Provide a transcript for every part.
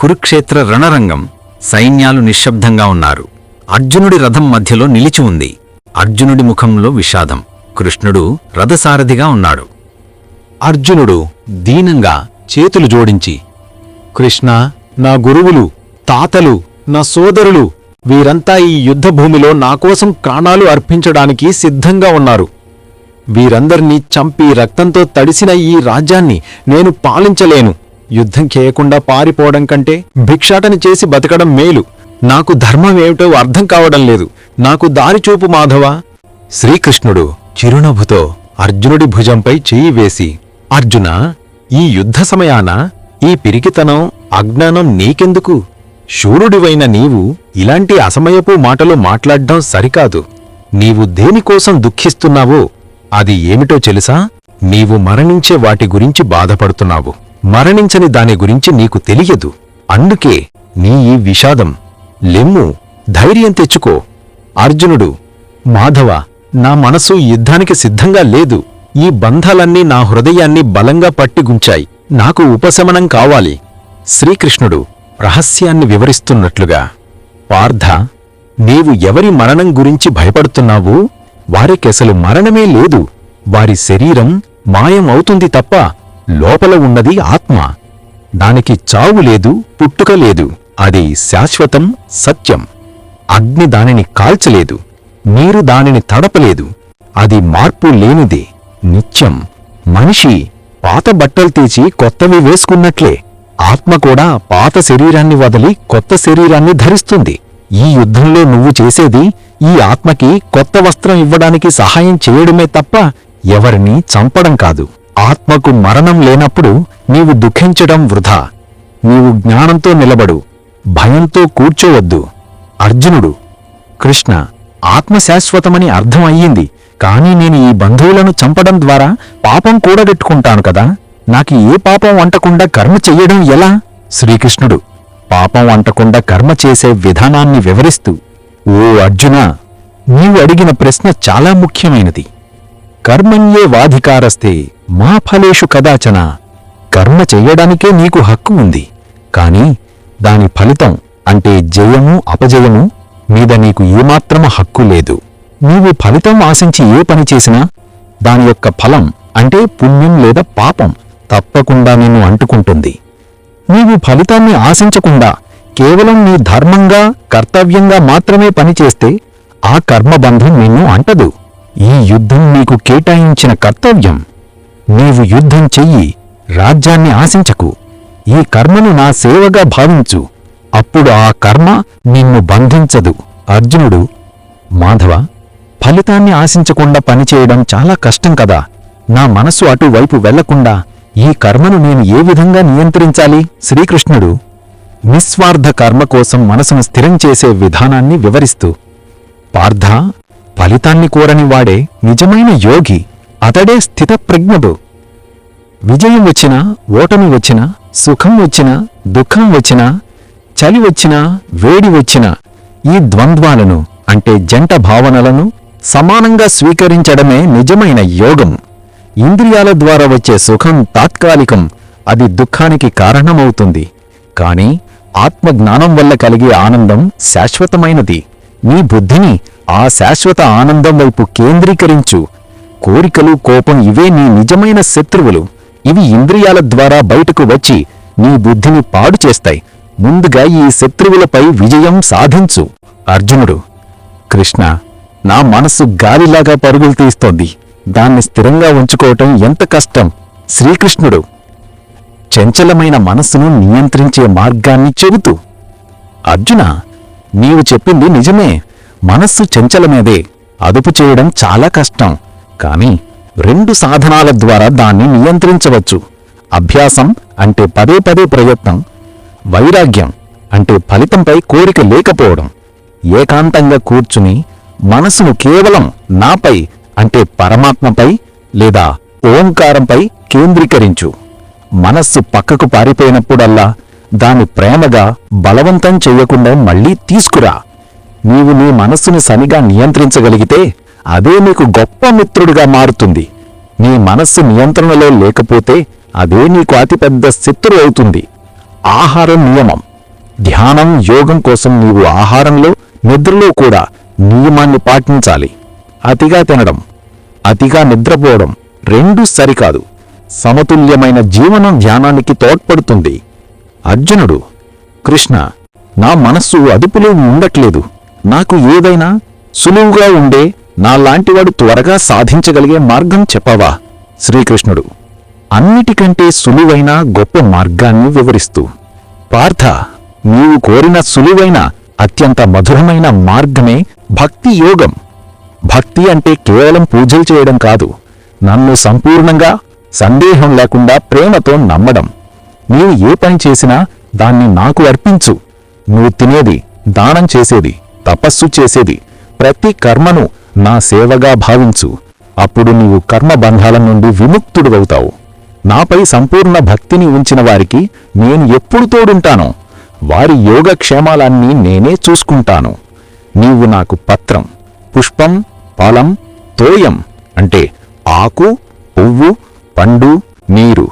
కురుక్షేత్ర రణరంగం సైన్యాలు నిశ్శబ్దంగా ఉన్నారు. అర్జునుడి రథం మధ్యలో నిలిచి ఉంది. అర్జునుడి ముఖంలో విషాదం. కృష్ణుడు రథసారథిగా ఉన్నాడు. అర్జునుడు దీనంగా చేతులు జోడించి కృష్ణ నా గురువులు తాతలు నా సోదరులు వీరంతా ఈ యుద్ధభూమిలో నాకోసం ప్రాణాలు అర్పించడానికి సిద్ధంగా ఉన్నారు. వీరందర్నీ చంపి రక్తంతో తడిసిన ఈ రాజ్యాన్ని నేను పాలించలేను. యుద్ధం చేయకుండా పారిపోవడం కంటే భిక్షాటన చేసి బతకడం మేలు. నాకు ధర్మం ఏమిటో అర్థం కావడం లేదు. నాకు దారి చూపు మాధవ. శ్రీకృష్ణుడు చిరునవ్వుతో అర్జునుడి భుజంపై చెయ్యి వేసి అర్జున ఈ యుద్ధ సమయాన ఈ పిరికితనం అజ్ఞానం నీకెందుకు? శూరుడివైన నీవు ఇలాంటి అసమయపు మాటలు మాట్లాడ్డం సరికాదు. నీవు దేనికోసం దుఃఖిస్తున్నావో అది ఏమిటో తెలుసా? నీవు మరణించే వాటి గురించి బాధపడుతున్నావు. మరణించని దాని గురించి నీకు తెలియదు. అందుకే నీ ఈ విషాదం లెమ్ము ధైర్యం తెచ్చుకో. అర్జునుడు మాధవ నా మనసు యుద్ధానికి సిద్ధంగా లేదు. ఈ బంధాలన్నీ నా హృదయాన్ని బలంగా పట్టిగుంచాయి నాకు ఉపశమనం కావాలి. శ్రీకృష్ణుడు రహస్యాన్ని వివరిస్తున్నట్లుగా పార్థ నీవు ఎవరి మరణం గురించి భయపడుతున్నావు? వారికసలు మరణమే లేదు. వారి శరీరం మాయం అవుతుంది తప్ప లోపల ఉన్నది ఆత్మ. దానికి చావు లేదు పుట్టుక లేదు. అది శాశ్వతం సత్యం. అగ్ని దానిని కాల్చలేదు నీరు దానిని తడపలేదు. అది మార్పు లేనిది నిత్యం. మనిషి పాత బట్టలు తీసి కొత్తవి వేసుకున్నట్లే. ఆత్మ కూడా పాత శరీరాన్ని వదిలి కొత్త శరీరాన్ని ధరిస్తుంది. ఈ యుద్ధంలో నువ్వు చేసేది ఈ ఆత్మకి కొత్త వస్త్రం ఇవ్వడానికి సహాయం చేయడమే తప్ప ఎవరిని చంపడం కాదు. ఆత్మకు మరణం లేనప్పుడు నీవు దుఃఖించడం వృధా. నీవు జ్ఞానంతో నిలబడు భయంతో కూర్చోవద్దు. అర్జునుడు కృష్ణ ఆత్మ శాశ్వతమని అర్థం అయ్యింది. కాని నేను ఈ బంధువులను చంపడం ద్వారా పాపం కూడగట్టుకుంటాను కదా. నాకు ఏ పాపం అంటకుండా కర్మ చెయ్యడం ఎలా? శ్రీకృష్ణుడు పాపం అంటకుండా కర్మ చేసే విధానాన్ని వివరిస్తూ ఓ అర్జున నీవు అడిగిన ప్రశ్న చాలా ముఖ్యమైనది. కర్మణ్యే వాధికారస్తే మా ఫలేషు కదాచన. కర్మ చెయ్యడానికే నీకు హక్కు ఉంది. కాని దాని ఫలితం అంటే జయము అపజయము మీద నీకు ఏమాత్రము హక్కు లేదు. నీవు ఫలితం ఆశించి ఏ పని చేసినా దాని యొక్క ఫలం అంటే పుణ్యం లేదా పాపం తప్పకుండా నిన్ను అంటుకుంటుంది. నీవు ఫలితాన్ని ఆశించకుండా కేవలం నీ ధర్మంగా కర్తవ్యంగా మాత్రమే పనిచేస్తే ఆ కర్మబంధం నిన్ను అంటదు. ఈ యుద్ధం నీకు కేటాయించిన కర్తవ్యం. నీవు యుద్ధం చెయ్యి రాజ్యాన్ని ఆశించకు. ఈ కర్మను నా సేవగా భావించు. అప్పుడు ఆ కర్మ నిన్ను బంధించదు. అర్జునుడు మాధవ ఫలితాన్ని ఆశించకుండా పనిచేయడం చాలా కష్టం కదా. నా మనసు అటువైపు వెళ్ళకుండా ఈ కర్మను నేను ఏ విధంగా నియంత్రించాలి? శ్రీకృష్ణుడు నిస్వార్థ కర్మ కోసం మనసును స్థిరం చేసే విధానాన్ని వివరిస్తూ పార్థ ఫలితాన్ని కోరని వాడే నిజమైన యోగి అతడే స్థితప్రజ్ఞుడు. విజయం వచ్చినా ఓటమి వచ్చినా సుఖం వచ్చినా దుఃఖం వచ్చినా చలి వచ్చినా వేడి వచ్చినా ఈ ద్వంద్వాలను అంటే జంట భావనలను సమానంగా స్వీకరించడమే నిజమైన యోగం. ఇంద్రియాల ద్వారా వచ్చే సుఖం తాత్కాలికం అది దుఃఖానికి కారణమవుతుంది. కాని ఆత్మజ్ఞానం వల్ల కలిగే ఆనందం శాశ్వతమైనది. నీ బుద్ధిని ఆ శాశ్వత ఆనందం వైపు కేంద్రీకరించు. కోరికలు కోపం ఇవే నీ నిజమైన శత్రువులు. ఇవి ఇంద్రియాల ద్వారా బయటకు వచ్చి నీ బుద్ధిని పాడు చేస్తాయి. ముందుగా ఈ శత్రువులపై విజయం సాధించు. అర్జునుడు కృష్ణ నా మనస్సు గాలిలాగా పరుగులు తీస్తోంది. దాన్ని స్థిరంగా ఉంచుకోవటం ఎంత కష్టం. శ్రీకృష్ణుడు చంచలమైన మనస్సును నియంత్రించే మార్గాన్ని చెబుతూ. అర్జున నీవు చెప్పింది నిజమే. మనస్సు చంచలమేదే అదుపు చేయడం చాలా కష్టం. కాని రెండు సాధనాల ద్వారా దాన్ని నియంత్రించవచ్చు. అభ్యాసం అంటే పదే పదే ప్రయత్నం వైరాగ్యం అంటే ఫలితంపై కోరిక లేకపోవడం. ఏకాంతంగా కూర్చుని మనసును కేవలం నాపై అంటే పరమాత్మపై లేదా ఓంకారంపై కేంద్రీకరించు. మనస్సు పక్కకు పారిపోయినప్పుడల్లా దాని ప్రేమగా బలవంతం చెయ్యకుండా మళ్ళీ తీసుకురా. నీవు నీ మనస్సుని సరిగా నియంత్రించగలిగితే అదే నీకు గొప్ప మిత్రుడిగా మారుతుంది. నీ మనస్సు నియంత్రణలో లేకపోతే అదే నీకు అతిపెద్ద శత్రు అవుతుంది. ఆహార నియమం. ధ్యానం యోగం కోసం నీవు ఆహారంలో నిద్రలో కూడా నియమాన్ని పాటించాలి. అతిగా తినడం. అతిగా నిద్రపోవడం రెండూ సరికాదు. సమతుల్యమైన జీవనం ధ్యానానికి తోడ్పడుతుంది. అర్జునుడు కృష్ణ నా మనస్సు అదుపులో ఉండట్లేదు. నాకు ఏదైనా సులువుగా ఉండే నాలాంటివాడు త్వరగా సాధించగలిగే మార్గం చెప్పవా? శ్రీకృష్ణుడు. అన్నిటికంటే సులువైన గొప్ప మార్గాన్ని వివరిస్తూ పార్థ నీవు కోరిన సులువైన అత్యంత మధురమైన మార్గమే భక్తి యోగం. భక్తి అంటే కేవలం పూజలు చేయడం కాదు నన్ను సంపూర్ణంగా సందేహం లేకుండా ప్రేమతో నమ్మడం. నీవు ఏ పని చేసినా దాన్ని నాకు అర్పించు. నువ్వు తినేది దానం చేసేది తపస్సు చేసేది. ప్రతి కర్మను నా సేవగా భావించు. అప్పుడు నీవు కర్మబంధాల నుండి విముక్తుడువవుతావు నాపై సంపూర్ణ భక్తిని ఉంచిన వారికి నేను ఎప్పుడు తోడుంటానో వారి యోగక్షేమాలన్నీ నేనే చూసుకుంటాను. నీవు నాకు పత్రం పుష్పం ఫలం తోయం అంటే ఆకు పువ్వు పండు నీరు.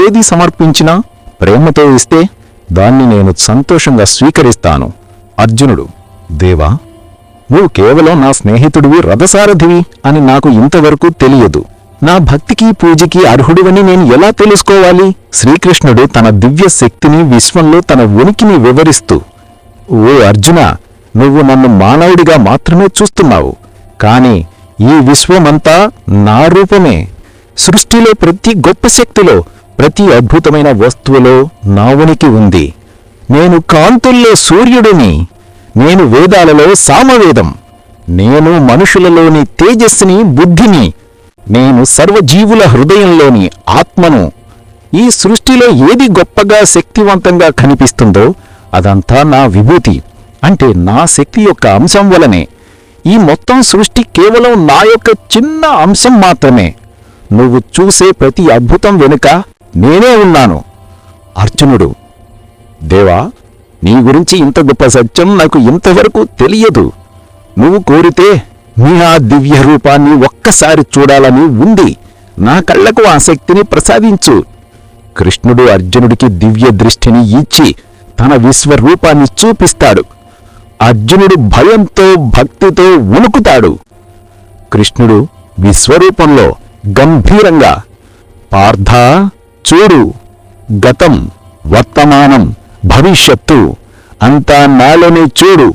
ఏది సమర్పించినా ప్రేమతో ఇస్తే దాన్ని నేను సంతోషంగా స్వీకరిస్తాను. అర్జునుడు దేవా నువ్వు కేవలం నా స్నేహితుడివి రథసారథివి అని నాకు ఇంతవరకు తెలియదు. నా భక్తికి పూజకి అర్హుడివని నేను ఎలా తెలుసుకోవాలి? శ్రీకృష్ణుడు తన దివ్య శక్తిని విశ్వంలో తన ఉనికిని వివరిస్తూ ఓ అర్జున నువ్వు నన్ను మానవుడిగా మాత్రమే చూస్తున్నావు కాని ఈ విశ్వమంతా నా రూపమే. సృష్టిలో ప్రతి గొప్ప శక్తిలో ప్రతి అద్భుతమైన వస్తువులో నా ఉనికి ఉంది. నేను కాంతుల్లో సూర్యుడిని. నేను వేదాలలో సామవేదం. నేను మనుషులలోని తేజస్సుని బుద్ధిని. నేను సర్వజీవుల హృదయంలోని ఆత్మను. ఈ సృష్టిలో ఏది గొప్పగా శక్తివంతంగా కనిపిస్తుందో అదంతా నా విభూతి. అంటే నా శక్తి యొక్క అంశం వలనే. ఈ మొత్తం సృష్టి కేవలం నా యొక్క చిన్న అంశం మాత్రమే. నువ్వు చూసే ప్రతి అద్భుతం వెనుక నేనే ఉన్నాను. అర్జునుడు దేవా నీ గురించి ఇంత గొప్ప సత్యం నాకు ఇంతవరకు తెలియదు. నువ్వు కోరితే నీ ఆ దివ్య రూపాన్ని ఒక్కసారి చూడాలని ఉంది. నా కళ్ళకు ఆ శక్తిని ప్రసాదించు. కృష్ణుడు అర్జునుడికి దివ్య దృష్టిని ఇచ్చి తన విశ్వరూపాన్ని చూపిస్తాడు. అర్జునుడు భయంతో భక్తితో ఉణుకుతాడు కృష్ణుడు విశ్వరూపంలో గంభీరంగా పార్థ చూడు గతం వర్తమానం భవిష్యత్తు అంతా నాలోనే చూడు.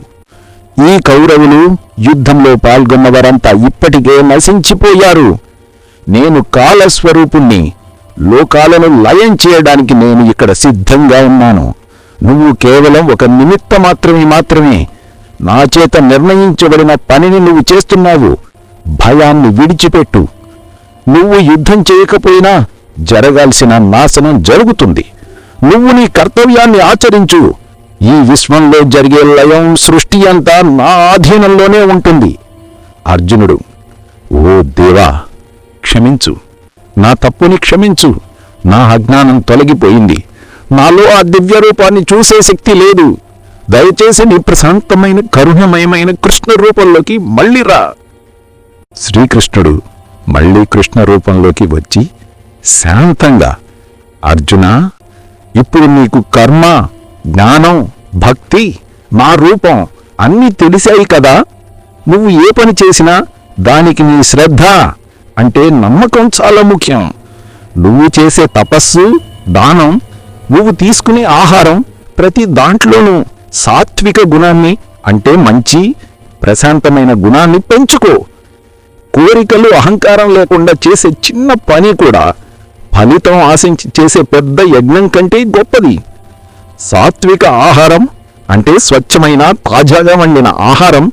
ఈ కౌరవులు యుద్ధంలో పాల్గొన్నవారంతా ఇప్పటికే నశించిపోయారు. నేను కాలస్వరూపుణ్ణి లోకాలను లయం చేయడానికి నేను ఇక్కడ సిద్ధంగా ఉన్నాను. నువ్వు కేవలం ఒక నిమిత్త మాత్రమే మాత్రమే నా చేత నిర్ణయించబడిన పనిని నువ్వు చేస్తున్నావు. భయాన్ని విడిచిపెట్టు. నువ్వు యుద్ధం చేయకపోయినా జరగాల్సిన నాశనం జరుగుతుంది. నువ్వు నీ కర్తవ్యాన్ని ఆచరించు. ఈ విశ్వంలో జరిగే లయం సృష్టి అంతా నా ఆధీనంలోనే ఉంటుంది. అర్జునుడు ఓ దేవా క్షమించు. నా తప్పుని క్షమించు. నా అజ్ఞానం తొలగిపోయింది. నాలో ఆ దివ్య రూపాన్ని చూసే శక్తి లేదు. దయచేసి నీ ప్రశాంతమైన కరుణమయమైన కృష్ణ రూపంలోకి మళ్ళీ రా. శ్రీకృష్ణుడు మళ్ళీ కృష్ణ రూపంలోకి వచ్చి శాంతంగా అర్జున ఇప్పుడు నీకు కర్మ జ్ఞానం భక్తి మా రూపం అన్నీ తెలిసాయి కదా. నువ్వు ఏ పని చేసినా దానికి నీ శ్రద్ధ అంటే నమ్మకం చాలా ముఖ్యం. నువ్వు చేసే తపస్సు దానం నువ్వు తీసుకునే ఆహారం ప్రతి దాంట్లోనూ సాత్విక గుణాన్ని అంటే మంచి ప్రశాంతమైన గుణాన్ని పెంచుకో. కోరికలు అహంకారం లేకుండా చేసే చిన్న పని కూడా ఫలితం ఆశించి చేసే పెద్ద యజ్ఞం కంటే గొప్పది. సాత్విక ఆహారం అంటే స్వచ్ఛమైన తాజాగా వండిన ఆహారం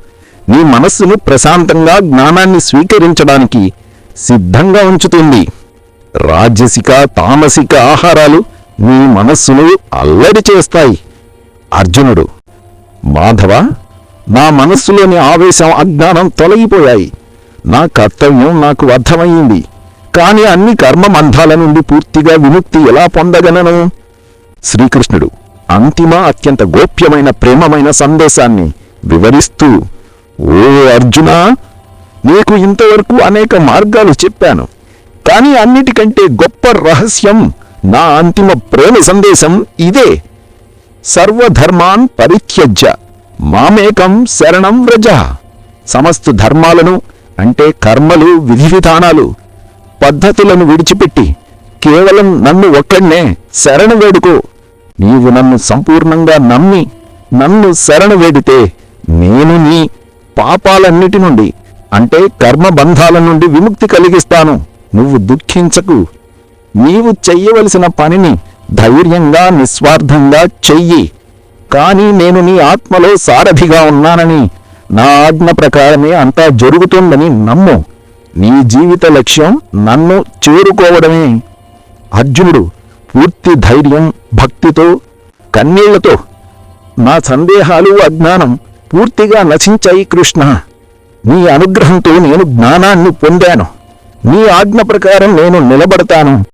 నీ మనస్సును ప్రశాంతంగా జ్ఞానాన్ని స్వీకరించడానికి సిద్ధంగా ఉంచుతుంది. రాజసిక తామసిక ఆహారాలు నీ మనస్సును అల్లడి చేస్తాయి. అర్జునుడు మాధవ నా మనస్సులోని ఆవేశం అజ్ఞానం తొలగిపోయాయి. నా కర్తవ్యం నాకు అర్థమయ్యింది. కాని అన్ని కర్మబంధాల నుండి పూర్తిగా విముక్తి ఎలా పొందగలను? శ్రీకృష్ణుడు అంతిమ అత్యంత గోప్యమైన ప్రేమమైన సందేశాన్ని వివరిస్తూ ఓ అర్జున నీకు ఇంతవరకు అనేక మార్గాలు చెప్పాను కాని అన్నిటికంటే గొప్ప రహస్యం నా అంతిమ ప్రేమ సందేశం ఇదే. సర్వధర్మాన్ పరిత్యజ్య మామేకం శరణం వ్రజ. సమస్త ధర్మాలను అంటే కర్మలు విధి విధానాలు పద్ధతులను విడిచిపెట్టి కేవలం నన్ను ఒక్కడినే శరణు వేడుకో. నీవు నన్ను సంపూర్ణంగా నమ్మి నన్ను శరణు వేడితే నేను నీ పాపాలన్నిటి నుండి అంటే కర్మబంధాల నుండి విముక్తి కలిగిస్తాను. నువ్వు దుఃఖించకు. నీవు చెయ్యవలసిన పనిని ధైర్యంగా నిస్వార్థంగా చెయ్యి. కానీ నేను నీ ఆత్మలో సారథిగా ఉన్నానని నా ఆజ్ఞ ప్రకారమే అంతా జరుగుతుందని నమ్ము. నీ జీవిత లక్ష్యం నన్ను చేరుకోవడమే. అర్జునుడు పూర్తి ధైర్యం భక్తితో కన్నీళ్ళతో నా సందేహాలు అజ్ఞానం పూర్తిగా నశించాయి కృష్ణ. నీ అనుగ్రహంతో నేను జ్ఞానాన్ని పొందాను. నీ ఆజ్ఞ ప్రకారం నేను నిలబడతాను.